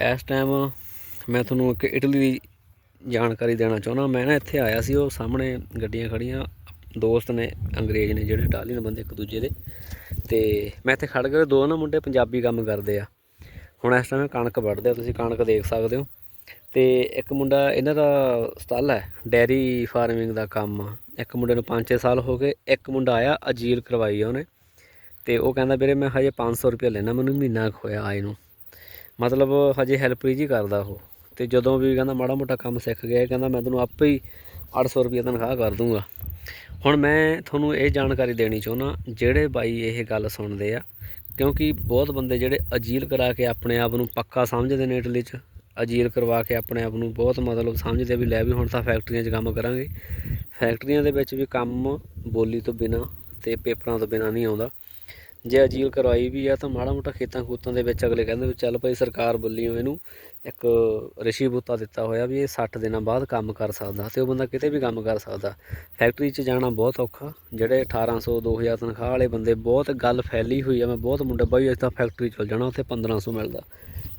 ਇਸ ਟਾਈਮ ਮੈਂ ਤੁਹਾਨੂੰ ਇੱਕ ਇਟਲੀ ਦੀ ਜਾਣਕਾਰੀ ਦੇਣਾ ਚਾਹੁੰਦਾ। ਮੈਂ ਨਾ ਇੱਥੇ ਆਇਆ ਸੀ, ਉਹ ਸਾਹਮਣੇ ਗੱਡੀਆਂ ਖੜੀਆਂ। ਦੋਸਤ ਨੇ, ਅੰਗਰੇਜ਼ ਨੇ ਜਿਹੜੇ ਇਟਾਲੀਅਨ ਬੰਦੇ ਇੱਕ ਦੂਜੇ ਦੇ। ਤੇ ਮੈਂ ਇੱਥੇ ਖੜ ਕੇ ਦੋ ਨਾ ਮੁੰਡੇ ਪੰਜਾਬੀ ਕੰਮ ਕਰਦੇ ਆ। ਹੁਣ ਇਸ ਟਾਈਮ ਕਣਕ ਵੱਢਦੇ ਆ, ਤੁਸੀਂ ਕਣਕ ਦੇਖ ਸਕਦੇ ਹੋ। ਤੇ ਇੱਕ ਮੁੰਡਾ, ਇਹਨਾਂ ਦਾ ਸਟਾਲ ਹੈ ਡੈਰੀ ਫਾਰਮਿੰਗ ਦਾ ਕੰਮ ਆ। ਇੱਕ ਮੁੰਡੇ ਨੂੰ 5-6 ਸਾਲ ਹੋ ਗਏ, ਇੱਕ ਮੁੰਡਾ ਆਇਆ, ਅਜੀਲ ਕਰਵਾਈ ਆ ਉਹਨੇ। ਤੇ ਉਹ ਕਹਿੰਦਾ, ਵੀਰੇ, ਮੈਂ ਹਜੇ 500 ਰੁਪਏ ਲੈਣਾ ਮੈਨੂੰ ਮਹੀਨਾ ਕੁ ਹੋਇਆ ਆਏ ਨੂੰ। ਮਤਲਬ ਹਜੇ ਹੈਲਪ ਹੀ ਜੀ ਕਰਦਾ ਉਹ। ਤੇ ਜਦੋਂ ਵੀ ਕਹਿੰਦਾ ਮਾੜਾ ਮੋਟਾ ਕੰਮ ਸਿੱਖ ਗਿਆ, ਕਹਿੰਦਾ ਮੈਂ ਤੈਨੂੰ ਆਪੇ ਹੀ 800 ਰੁਪਏ ਤਨਖਾਹ ਕਰ ਦੂੰਗਾ। ਹੁਣ ਮੈਂ ਤੁਹਾਨੂੰ ਇਹ ਜਾਣਕਾਰੀ ਦੇਣੀ ਚਾਹੁੰਦਾ, ਜਿਹੜੇ ਬਾਈ ਇਹ ਗੱਲ ਸੁਣਦੇ ਆ, ਕਿਉਂਕਿ ਬਹੁਤ ਬੰਦੇ ਜਿਹੜੇ ਅਜੀਲ ਕਰਾ ਕੇ ਆਪਣੇ ਆਪ ਨੂੰ ਪੱਕਾ ਸਮਝਦੇ ਨੇ ਇਟਲੀ 'ਚ, ਅਜੀਲ ਕਰਵਾ ਕੇ ਆਪਣੇ ਆਪ ਨੂੰ ਬਹੁਤ ਮਤਲਬ ਸਮਝਦੇ ਵੀ ਲੈ ਵੀ ਹੁਣ ਤਾਂ ਫੈਕਟਰੀਆਂ 'ਚ ਕੰਮ ਕਰਾਂਗੇ। ਫੈਕਟਰੀਆਂ ਦੇ ਵਿੱਚ ਵੀ ਕੰਮ ਬੋਲੀ ਤੋਂ ਬਿਨਾ ਤੇ ਪੇਪਰਾਂ ਤੋਂ ਬਿਨਾ ਨਹੀਂ ਆਉਂਦਾ। ਜੇ ਅਜੀਲ ਕਰਵਾਈ ਵੀ ਆ ਤਾਂ ਮਾੜਾ ਮੋਟਾ ਖੇਤਾਂ ਖੂਤਾਂ ਦੇ ਵਿੱਚ ਅਗਲੇ ਕਹਿੰਦੇ ਵੀ ਚੱਲ ਭਾਈ ਸਰਕਾਰ ਵੱਲੋਂ ਇਹਨੂੰ ਇੱਕ ਰਿਸ਼ੀ ਬੂਤਾ ਦਿੱਤਾ ਹੋਇਆ ਵੀ ਇਹ 60 ਦਿਨਾਂ ਬਾਅਦ ਕੰਮ ਕਰ ਸਕਦਾ ਤੇ ਉਹ ਬੰਦਾ ਕਿਤੇ ਵੀ ਕੰਮ ਕਰ ਸਕਦਾ। ਫੈਕਟਰੀ 'ਚ ਜਾਣਾ ਬਹੁਤ ਔਖਾ। ਜਿਹੜੇ 1800 2000 ਤਨਖਾਹ ਵਾਲੇ ਬੰਦੇ ਬਹੁਤ ਗੱਲ ਫੈਲੀ ਹੋਈ ਆ। ਮੈਂ ਬਹੁਤ ਮੁੰਡੇ ਬਾਈ ਅਸੀਂ ਤਾਂ ਫੈਕਟਰੀ ਚਲ ਜਾਣਾ, ਉੱਥੇ 1500 ਮਿਲਦਾ।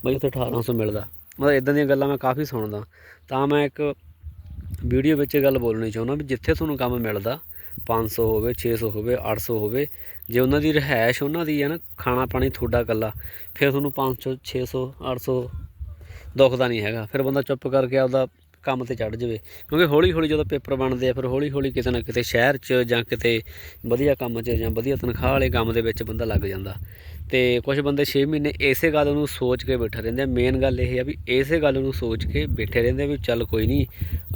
ਬਾਈ, ਉੱਥੇ 1800 ਮਿਲਦਾ। ਮਤਲਬ ਇਦਾਂ ਦੀਆਂ ਗੱਲਾਂ ਮੈਂ ਕਾਫੀ ਸੁਣਦਾ। ਤਾਂ ਮੈਂ ਇੱਕ ਵੀਡੀਓ ਵਿੱਚ ਇਹ ਗੱਲ ਬੋਲਣੀ ਚਾਹੁੰਦਾ ਵੀ ਜਿੱਥੇ ਤੁਹਾਨੂੰ ਕੰਮ ਮਿਲਦਾ 500 ਹੋਵੇ 600 ਹੋਵੇ 800 ਹੋਵੇ, ਜੇ ਉਹਨਾਂ ਦੀ ਰਹਿائش ਉਹਨਾਂ ਦੀ ਹੈ ਨਾ, ਖਾਣਾ ਪਾਣੀ ਤੁਹਾਡਾ ਕੱਲਾ ਫਿਰ ਤੁਹਾਨੂੰ 500 600 800 ਦੁੱਖ ਦਾ ਨਹੀਂ ਹੈਗਾ। ਫਿਰ ਬੰਦਾ ਚੁੱਪ ਕਰਕੇ ਆਪਦਾ ਕੰਮ ਤੇ ਚੜ ਜਾਵੇ। ਕਿਉਂਕਿ ਹੌਲੀ ਹੌਲੀ ਜਦੋਂ ਪੇਪਰ ਬਣਦੇ ਆ, ਫਿਰ ਹੌਲੀ ਹੌਲੀ ਕਿਤੇ ਨਾ ਕਿਤੇ ਸ਼ਹਿਰ 'ਚ ਜਾਂ ਕਿਤੇ ਵਧੀਆ ਕੰਮ 'ਚ ਜਾਂ ਵਧੀਆ ਤਨਖਾਹ ਵਾਲੇ ਕੰਮ ਦੇ ਵਿੱਚ ਬੰਦਾ ਲੱਗ ਜਾਂਦਾ। ਤੇ ਕੁਝ ਬੰਦੇ 6 ਮਹੀਨੇ ਇਸੇ ਗੱਲ ਨੂੰ ਸੋਚ ਕੇ ਬੈਠੇ ਰਹਿੰਦੇ ਆ। ਮੇਨ ਗੱਲ ਇਹ ਆ ਵੀ ਇਸੇ ਗੱਲ ਨੂੰ ਸੋਚ ਕੇ ਬੈਠੇ ਰਹਿੰਦੇ ਆ ਵੀ ਚੱਲ ਕੋਈ ਨਹੀਂ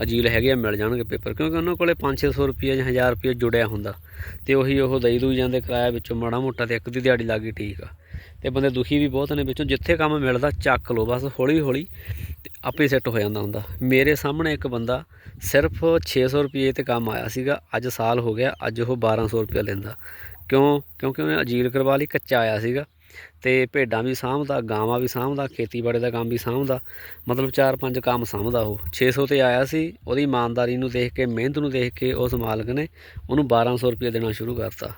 ਅਜੀਲ ਹੈਗੇ ਆ, ਮਿਲ ਜਾਣਗੇ ਪੇਪਰ। ਕਿਉਂਕਿ ਉਹਨਾਂ ਕੋਲੇ 5-600 ਰੁਪਏ ਜਾਂ 1000 ਰੁਪਏ ਜੁੜਿਆ ਹੁੰਦਾ। ਤੇ ਉਹੀ ਉਹ ਦਈ ਦੂਈ ਜਾਂਦੇ ਕਿਰਾਇਆ ਵਿੱਚੋਂ ਮਾੜਾ ਮੋਟਾ ਤੇ ਇੱਕ ਦੀ ਦਿਹਾੜੀ ਲੱਗੀ ਠੀਕ ਆ। ਤੇ ਬੰਦੇ ਦੁਖੀ ਵੀ ਬਹੁਤ ਨੇ ਵਿੱਚੋਂ। ਜਿੱਥੇ ਕੰਮ ਮਿਲਦਾ ਚੱਕ ਲਓ, ਬਸ ਹੌਲੀ ਹੌਲੀ ਤੇ ਆਪੇ ਸੈੱਟ ਹੋ ਜਾਂਦਾ ਹੁੰਦਾ। ਮੇਰੇ ਸਾਹਮਣੇ ਇੱਕ ਬੰਦਾ ਸਿਰਫ 600 ਰੁਪਏ ਤੇ ਕੰਮ ਆਇਆ ਸੀਗਾ। ਅੱਜ ਸਾਲ ਹੋ ਗਿਆ, ਅੱਜ ਉਹ 1200 ਰੁਪਏ ਲੈਂਦਾ। ਕਿਉਂ? ਕਿਉਂਕਿ ਉਹਨੇ ਅਜੀਲ ਕਰਵਾ ਲਈ ਕੱਚਾ ਆਇਆ ਸੀਗਾ। ਤੇ ਭੇਡਾਂ ਵੀ ਸਾਂਭਦਾ, ਗਾਵਾਂ ਵੀ ਸਾਂਭਦਾ, ਖੇਤੀਬਾੜੀ ਦਾ ਕੰਮ ਵੀ ਸਾਂਭਦਾ। ਮਤਲਬ ਚਾਰ ਪੰਜ ਕੰਮ ਸਾਂਭਦਾ ਉਹ। 600 ਤੇ ਆਇਆ ਸੀ, ਉਹਦੀ ਇਮਾਨਦਾਰੀ ਨੂੰ ਦੇਖ ਕੇ, ਮਿਹਨਤ ਨੂੰ ਦੇਖ ਕੇ ਉਸ ਮਾਲਕ ਨੇ ਉਹਨੂੰ 1200 ਰੁਪਏ ਦੇਣਾ ਸ਼ੁਰੂ ਕਰਤਾ।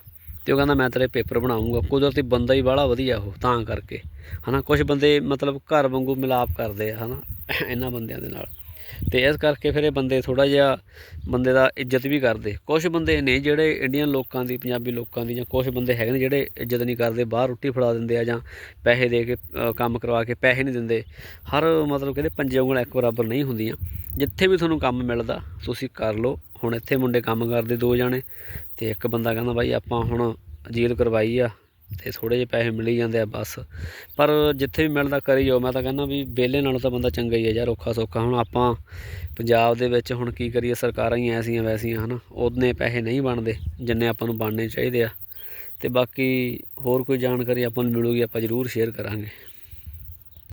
ਤੇ ਉਹ ਕਹਿੰਦਾ, ਮੈਂ ਤੇਰੇ ਪੇਪਰ ਬਣਾਉਂਗਾ ਕੁਦਰਤੀ ਬੰਦਾ ਹੀ ਬਾਹਲਾ ਵਧੀਆ ਉਹ, ਤਾਂ ਕਰਕੇ। ਹਨਾ ਕੁਝ ਬੰਦੇ ਮਤਲਬ ਘਰ ਵਾਂਗੂ ਮਿਲਾਪ ਕਰਦੇ ਆ, ਹਨਾ, ਇਹਨਾਂ ਬੰਦਿਆਂ ਦੇ ਨਾਲ। ਤੇ ਇਸ ਕਰਕੇ ਫਿਰ ਇਹ ਬੰਦੇ ਥੋੜਾ ਜਿਹਾ ਬੰਦੇ ਦਾ ਇੱਜ਼ਤ ਵੀ ਕਰਦੇ। ਕੁਝ ਬੰਦੇ ਨੇ ਜਿਹੜੇ ਇੰਡੀਅਨ ਲੋਕਾਂ ਦੀ, ਪੰਜਾਬੀ ਲੋਕਾਂ ਦੀ ਜਾਂ ਕੁਝ ਬੰਦੇ ਹੈਗੇ ਨੇ ਜਿਹੜੇ ਇੱਜ਼ਤ ਨਹੀਂ ਕਰਦੇ, ਬਾਹਰ ਰੋਟੀ ਫੜਾ ਦਿੰਦੇ ਆ ਜਾਂ ਪੈਸੇ ਦੇ ਕੇ ਕੰਮ ਕਰਵਾ ਕੇ ਪੈਸੇ ਨਹੀਂ ਦਿੰਦੇ। ਹਰ ਮਤਲਬ ਕਹਿੰਦੇ ਪੰਜੇ ਉਂਗਲ ਇੱਕ ਬਰਾਬਰ ਨਹੀਂ ਹੁੰਦੀਆਂ। ਜਿੱਥੇ ਵੀ ਤੁਹਾਨੂੰ ਕੰਮ ਮਿਲਦਾ, ਤੁਸੀਂ ਕਰ ਲਓ। ਹੁਣ ਇੱਥੇ ਮੁੰਡੇ ਕੰਮ ਕਰਦੇ ਦੋ ਜਾਣੇ ਤੇ ਇੱਕ ਬੰਦਾ ਕਹਿੰਦਾ, ਬਾਈ ਆਪਾਂ ਹੁਣ ਅਜੀਲ ਕਰਵਾਈ ਆ ਤੇ ਥੋੜੇ ਜਿਹੇ ਪੈਸੇ ਮਿਲੀ ਜਾਂਦੇ ਆ ਬਸ। ਪਰ ਜਿੱਥੇ ਵੀ ਮਿਲਦਾ ਕਰੀ ਜਾਓ। ਮੈਂ ਤਾਂ ਕਹਿੰਦਾ ਵੀ ਵਿਹਲੇ ਨਾਲੋਂ ਤਾਂ ਬੰਦਾ ਚੰਗਾ ਹੀ ਹੈ ਯਾਰ, ਔਖਾ ਸੌਖਾ। ਹੁਣ ਆਪਾਂ ਪੰਜਾਬ ਦੇ ਵਿੱਚ ਹੁਣ ਕੀ ਕਰੀਏ? ਸਰਕਾਰਾਂ ਹੀ ਐਸੀਆਂ ਵੈਸੀਆਂ, ਹਨਾ। ਉਹਨੇ ਪੈਸੇ ਨਹੀਂ ਬਣਦੇ ਜਿੰਨੇ ਆਪਾਂ ਨੂੰ ਬਣਨੇ ਚਾਹੀਦੇ ਆ। ਤੇ ਬਾਕੀ ਹੋਰ ਕੋਈ ਜਾਣਕਾਰੀ ਆਪਾਂ ਨੂੰ ਮਿਲੂਗੀ, ਆਪਾਂ ਜ਼ਰੂਰ ਸ਼ੇਅਰ ਕਰਾਂਗੇ।